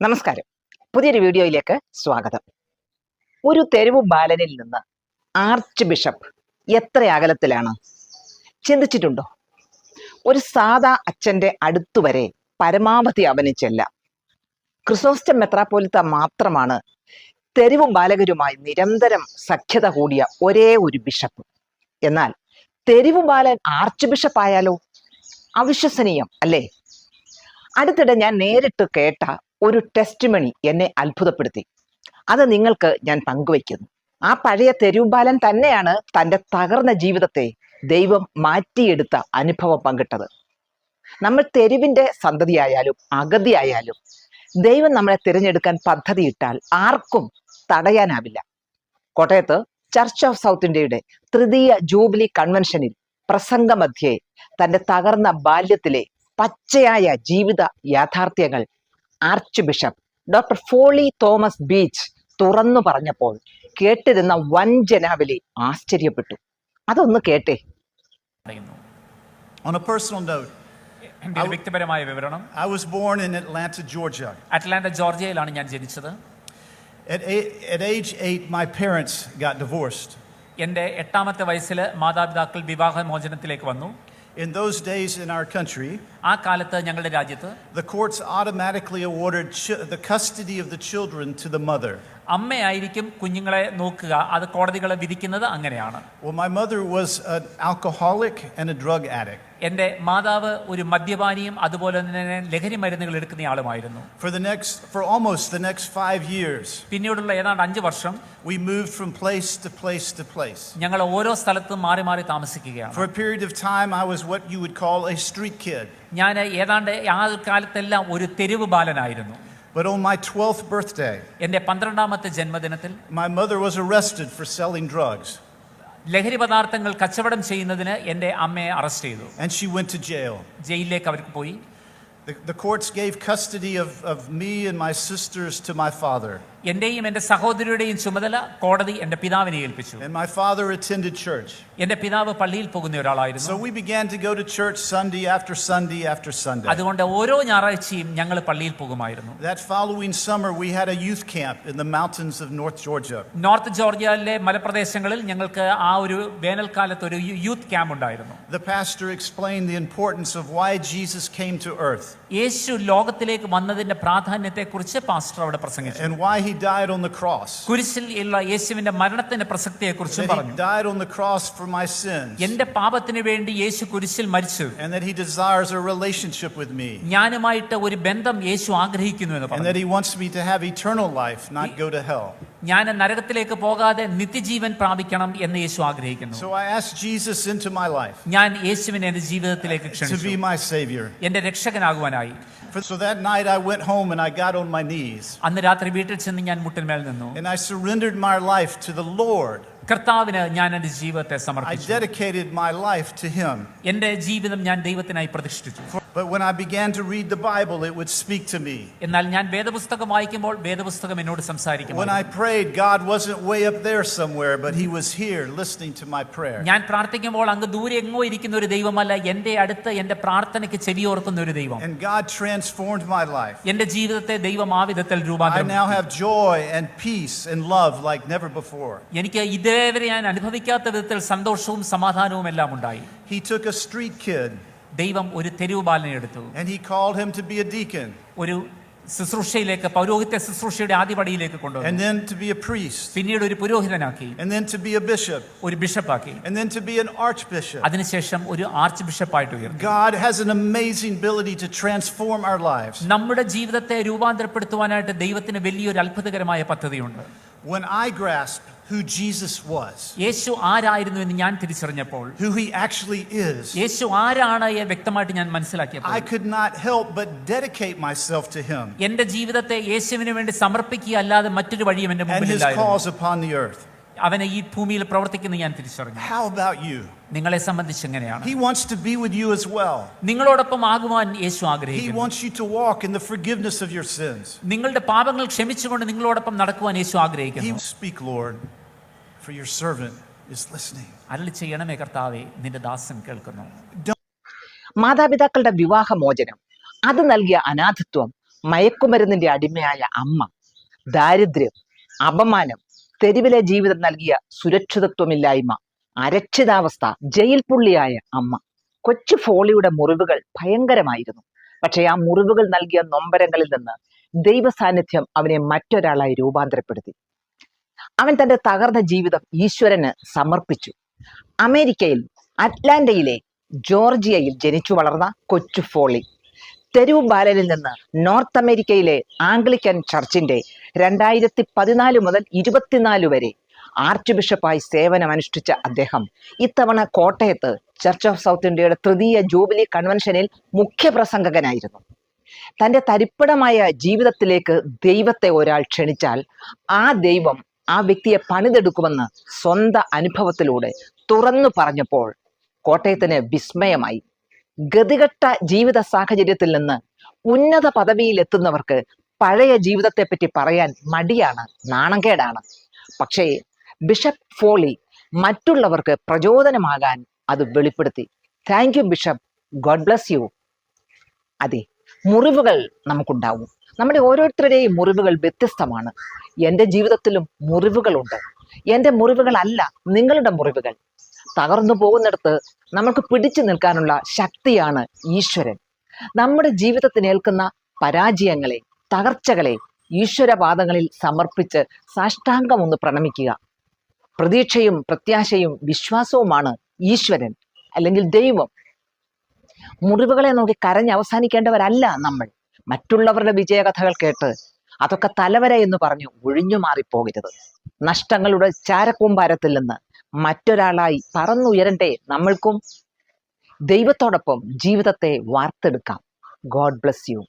നമസ്കാരം. പുതിയൊരു വീഡിയോയിലേക്ക് സ്വാഗതം. ഒരു തെരുവ് ബാലനിൽ നിന്ന് ആർച്ച് ബിഷപ്പ് എത്ര അകലത്തിലാണ്? ചിന്തിച്ചിട്ടുണ്ടോ? ഒരു സാധാ അച്ഛന്റെ അടുത്തുവരെ പരമാവധി അവന് ചെല്ലാം. ക്രിസോസ്റ്റം മെത്രാപ്പോലിത്ത മാത്രമാണ് തെരുവ് ബാലകരുമായി നിരന്തരം സഖ്യത കൂടിയ ഒരേ ഒരു ബിഷപ്പ്. എന്നാൽ തെരുവ് ബാലൻ ആർച്ച് ബിഷപ്പ് ആയാലോ അവിശ്വസനീയം അല്ലേ? അടുത്തിടെ ഞാൻ നേരിട്ട് കേട്ട ഒരു ടെസ്റ്റ് മണി എന്നെ അത്ഭുതപ്പെടുത്തി. അത് നിങ്ങൾക്ക് ഞാൻ പങ്കുവയ്ക്കുന്നു. ആ പഴയ തെരുവുബാലൻ തന്നെയാണ് തന്റെ തകർന്ന ജീവിതത്തെ ദൈവം മാറ്റിയെടുത്ത അനുഭവം പങ്കിട്ടത്. നമ്മൾ തെരുവിന്റെ സന്തതിയായാലും അഗതിയായാലും ദൈവം നമ്മളെ തിരഞ്ഞെടുക്കാൻ പദ്ധതിയിട്ടാൽ ആർക്കും തടയാനാവില്ല. കോട്ടയത്ത് ചർച്ച് ഓഫ് സൗത്ത് ഇന്ത്യയുടെ തൃതീയ ജൂബിലി കൺവെൻഷനിൽ പ്രസംഗമധ്യേ തന്റെ തകർന്ന ബാല്യത്തിലെ പച്ചയായ ജീവിത യാഥാർത്ഥ്യങ്ങൾ archbishop doctor Foley Thomas Beach തുറന്നു പറഞ്ഞപ്പോൾ കേട്ടിരുന്ന വൻ ജനാവലി ആശ്ചര്യപ്പെട്ടു. അതൊന്ന് കേട്ടേ. On a personal note, എന്റെ വ്യക്തിപരമായ വിവരണം. I was born in Atlanta, Georgia. Atlanta ജോർജിയയിലാണ് ഞാൻ ജനിച്ചത്. At, eight, at age eight, my parents got divorced. എന്റെ എട്ടാമത്തെ വയസ്സിൽ മാതാപിതാക്കൾ വിവാഹമോചനത്തിലേക്ക് വന്നു. In those days in our country, ആ കാലത്ത് ഞങ്ങളുടെ രാജ്യത്ത് the courts automatically awarded ch- the custody of the children to the mother. അമ്മയായിരിക്കും കുഞ്ഞുങ്ങളെ നോക്കുക അത് കോടതികളെ വിധിക്കുന്നത് അങ്ങനെയാണ് Well, my mother was an alcoholic and a drug addict. എൻ്റെ മാതാവ് ഒരു മദ്യപാനിയും അതുപോലെ തന്നെ ലഹരി മരുന്നുകൾ എടുക്കുന്ന ആളുമായിരുന്നു For the next, for almost the next five years, പിന്നീടുള്ള ഏതാണ്ട് അഞ്ച് വർഷം we moved from place to place to place. ഞങ്ങൾ ഓരോ സ്ഥലത്തും മാറി മാറി താമസിക്കുകയാണ് For a period of time, I was what you would call a street kid. ഞാൻ ഏതാണ്ട് ആ കാലത്തെല്ലാം ഒരു തെരുവ് ബാലനായിരുന്നു But on my 12th birthday, എൻ്റെ പന്ത്രണ്ടാമത്തെ ജന്മദിനത്തിൽ my mother was arrested for selling drugs. ലഹരി പദാർത്ഥങ്ങൾ കച്ചവടം ചെയ്യുന്നതിന് എൻ്റെ അമ്മയെ അറസ്റ്റ് ചെയ്തു and she went to jail. ജയിലിലേക്ക് അവർക്ക് പോയി The, the courts gave custody of, of me and my sisters to my father, എന്റെയും എൻ്റെ സഹോദരിയുടെയും ചുമതല കോടതി എൻ്റെ പിതാവിനെ ഏൽപ്പിച്ചു and my father attended church. എൻ്റെ പിതാവ് പള്ളിയിൽ പോകുന്ന So ഒരാളായിരുന്നു we began to go to church Sunday after Sunday after Sunday. അതുകൊണ്ട് ഓരോ ഞായറാഴ്ചയും ഞങ്ങൾ പള്ളിയിൽ പോകുമായിരുന്നു That following summer, we had a youth camp in the mountains of North Georgia. North ജോർജിയയിലെ മലപ്രദേശങ്ങളിൽ ഞങ്ങൾക്ക് ആ ഒരു വേനൽക്കാലത്ത് ഒരു യൂ- യൂത്ത് ക്യാമ്പ് ഉണ്ടായിരുന്നു The pastor explained the importance of why Jesus came to earth യേശു ലോകത്തിലേക്ക് വന്നതിന്റെ പ്രാധാന്യത്തെക്കുറിച്ച് പാസ്റ്റർ അവിടെ പ്രസംഗിച്ചു and why he died on the cross. കുരിശിൽ ഉള്ള യേശുവിന്റെ മരണത്തിന്റെ പ്രസക്തിയെക്കുറിച്ചും That he പറഞ്ഞു died on the cross for my sins, എന്റെ പാപത്തിന് വേണ്ടി യേശു കുരിശിൽ മരിച്ചു and that he desires a relationship with me. ഞാനുമായിട്ട് ഒരു ബന്ധം യേശു ആഗ്രഹിക്കുന്നു എന്ന് and പറഞ്ഞു that he wants me to have eternal life, not go to hell. ഞാൻ നരകത്തിലേക്ക് പോകാതെ നിത്യജീവൻ പ്രാപിക്കണം എന്ന് യേശു ആഗ്രഹിക്കുന്നു So I asked Jesus into my life ഞാൻ യേശുവിനെ എന്റെ ജീവിതത്തിലേക്ക് to ക്ഷണിച്ചു be my savior. എന്റെ രക്ഷകനാകുവാനായി For, so that night I went home and I got on my knees അന്ന് രാത്രി വീട്ടിൽ ചെന്ന് ഞാൻ മുട്ടിന്മേൽ നിന്നു and I surrendered my life to the Lord. കർത്താവിന് ഞാൻ എന്റെ ജീവിതത്തെ I സമർപ്പിച്ചു dedicated my life to him. എന്റെ ജീവിതം ഞാൻ ദൈവത്തിനായി പ്രതിഷ്ഠിച്ചു But when I began to read the Bible, it would speak to me. എന്നാൽ ഞാൻ വേദപുസ്തകം വായിക്കുമ്പോൾ വേദപുസ്തകം എന്നോട് സംസാരിക്കും When I prayed, God wasn't way up there somewhere, but he was here listening to my prayer. ഞാൻ പ്രാർത്ഥിക്കുമ്പോൾ അങ്ങ് ദൂരെ എങ്ങോ ഇരിക്കുന്ന ഒരു ദൈവമല്ല എന്റെ അടുത്ത് എന്റെ പ്രാർത്ഥനയ്ക്ക് ചെവിയോർക്കുന്ന ഒരു ദൈവം And God transformed my life. എന്റെ ജീവിതത്തെ ദൈവം ആ വിധത്തിൽ I രൂപാന്തരം now have joy and peace and love like never before. എനിക്ക് ഇതേവരെ ഞാൻ അനുഭവിക്കാത്ത വിധത്തിൽ സന്തോഷവും സമാധാനവും എല്ലാം ഉണ്ടായി He took a street kid ദൈവം ഒരു തെരുവ് ബാലനെ എടുത്തു and he called him to be a deacon ഒരു ശുശ്രൂഷയിലേക്ക് പൗരോഹിത്യ ശുശ്രൂഷയുടെ ആദ്യപടിയിലേക്ക് and കൊണ്ടുവന്നു then to be a priest പിന്നീട് ഒരു പുരോഹിതനാക്കി and then to be a bishop ഒരു ബിഷപ്പാക്കി and then to be an archbishop. അതിനുശേഷം ഒരു ആർച്ച് ബിഷപ്പായിട്ട് ഉയർന്നു God has an amazing ability to transform our lives. നമ്മുടെ ജീവിതത്തെ രൂപാന്തരപ്പെടുത്തുവാനായിട്ട് ദൈവത്തിന് വലിയൊരു അത്ഭുതകരമായ പദ്ധതിയുണ്ട് When I grasped who Jesus was, യേശു ആരായിരുന്നു എന്ന് ഞാൻ തിരിച്ചറിഞ്ഞപ്പോൾ who he actually is, യേശു ആരാണ് എന്ന് വ്യക്തമായിട്ട് ഞാൻ മനസ്സിലാക്കിയപ്പോൾ I could not help but dedicate myself to him എന്റെ ജീവിതത്തെ യേശുവിന് വേണ്ടി സമർപ്പിക്കുക അല്ലാതെ മറ്റൊരു വഴിയും എന്റെ and his മുമ്പിലില്ലായിരുന്നു calls upon the earth. അവനെ ഈ ഭൂമിയിൽ പ്രവർത്തിക്കുന്ന ഞാൻ തിരിച്ചറിഞ്ഞു How about you? നിങ്ങളെ സംബന്ധിച്ച് എങ്ങനെയാണ് He wants to be with you as well. നിങ്ങളോടൊപ്പം ആകുവാൻ യേശു He ആഗ്രഹിക്കുന്നു wants you to walk in the forgiveness of your sins. നിങ്ങളുടെ പാപങ്ങൾ ക്ഷമിച്ചുകൊണ്ട് നിങ്ങളോടൊപ്പം നടക്കുവാൻ യേശു He ആഗ്രഹിക്കുന്നു speak, Lord, for your servant is listening. അരളി ചെയ്യണമേ കർത്താവേ നിന്റെ ദാസൻ കേൾക്കുന്നു മാതാപിതാക്കളുടെ വിവാഹമോചനം അത് നൽകിയ അനാഥത്വം മയക്കുമരുന്നിന്റെ അടിമയായ അമ്മ ദാരിദ്ര്യം അപമാനം തെരുവിലെ ജീവിതം നൽകിയ സുരക്ഷിതത്വമില്ലായ്മ അരക്ഷിതാവസ്ഥ ജയിൽ പുള്ളിയായ അമ്മ. കൊച്ചു ഫോളിയുടെ മുറിവുകൾ ഭയങ്കരമായിരുന്നു. പക്ഷേ ആ മുറിവുകൾ നൽകിയ നൊമ്പരങ്ങളിൽ നിന്ന് ദൈവ സാന്നിധ്യം അവനെ മറ്റൊരാളായി രൂപാന്തരപ്പെടുത്തി. അവൻ തന്റെ തകർന്ന ജീവിതം ഈശ്വരന് സമർപ്പിച്ചു. അമേരിക്കയിൽ അറ്റ്ലാന്റയിലെ ജോർജിയയിൽ ജനിച്ചു വളർന്ന കൊച്ചു ഫോളി. തെരുവ് ബാലനിൽ നിന്ന് നോർത്ത് അമേരിക്കയിലെ ആംഗ്ലിക്കൻ ചർച്ചിന്റെ രണ്ടായിരത്തി പതിനാല് മുതൽ ഇരുപത്തിനാല് വരെ ആർച്ച് ബിഷപ്പായി സേവനം അനുഷ്ഠിച്ച അദ്ദേഹം ഇത്തവണ കോട്ടയത്ത് ചർച്ച് ഓഫ് സൗത്ത് ഇന്ത്യയുടെ തൃതീയ ജൂബിലി കൺവെൻഷനിൽ മുഖ്യ പ്രസംഗകനായിരുന്നു തന്റെ തരിപ്പടമായ ജീവിതത്തിലേക്ക് ദൈവത്തെ ഒരാൾ ക്ഷണിച്ചാൽ ആ ദൈവം ആ വ്യക്തിയെ പണിതെടുക്കുമെന്ന് സ്വന്തം അനുഭവത്തിലൂടെ തുറന്നു പറഞ്ഞപ്പോൾ കോട്ടയത്തിന് വിസ്മയമായി. ഗതികെട്ട ജീവിത സാഹചര്യത്തിൽ നിന്ന് ഉന്നത പദവിയിൽ എത്തുന്നവർക്ക് പഴയ ജീവിതത്തെ പറ്റി പറയാൻ മടിയാണ് നാണംകേടാണ് പക്ഷേ ബിഷപ്പ് ഫോളി മറ്റുള്ളവർക്ക് പ്രചോദനമാകാൻ അത് വെളിപ്പെടുത്തി. Thank you bishop. God bless you. അതെ മുറിവുകൾ നമുക്കുണ്ടാവും. നമ്മുടെ ഓരോരുത്തരുടെയും മുറിവുകൾ വ്യത്യസ്തമാണ്. എന്റെ ജീവിതത്തിലും മുറിവുകളുണ്ട്. എന്റെ മുറിവുകളല്ല നിങ്ങളുടെ മുറിവുകൾ. തകർന്നു പോകുന്നിടത്ത് നമുക്ക് പിടിച്ചു നിൽക്കാനുള്ള ശക്തിയാണ് ഈശ്വരൻ. നമ്മുടെ ജീവിതത്തിന് ഏൽക്കുന്ന പരാജയങ്ങളെ തകർച്ചകളെ ഈശ്വരപാദങ്ങളിൽ സമർപ്പിച്ച് സാഷ്ടാംഗം ഒന്ന് പ്രണമിക്കുക. പ്രതീക്ഷയും പ്രത്യാശയും വിശ്വാസവുമാണ് ഈശ്വരൻ അല്ലെങ്കിൽ ദൈവം. മുറിവുകളെ നോക്കി കരഞ്ഞ് അവസാനിക്കേണ്ടവരല്ല നമ്മൾ. മറ്റുള്ളവരുടെ വിജയകഥകൾ കേട്ട് അതൊക്കെ തലവര എന്ന് പറഞ്ഞു ഒഴിഞ്ഞു മാറിപ്പോകരുത്. നഷ്ടങ്ങളുടെ ചാരക്കൂമ്പാരത്തിൽ നിന്ന് മറ്റൊരാളായി പറന്നുയരണ്ടേ നമ്മൾക്കും. ദൈവത്തോടൊപ്പം ജീവിതത്തെ വാർത്തെടുക്കാം. God bless U.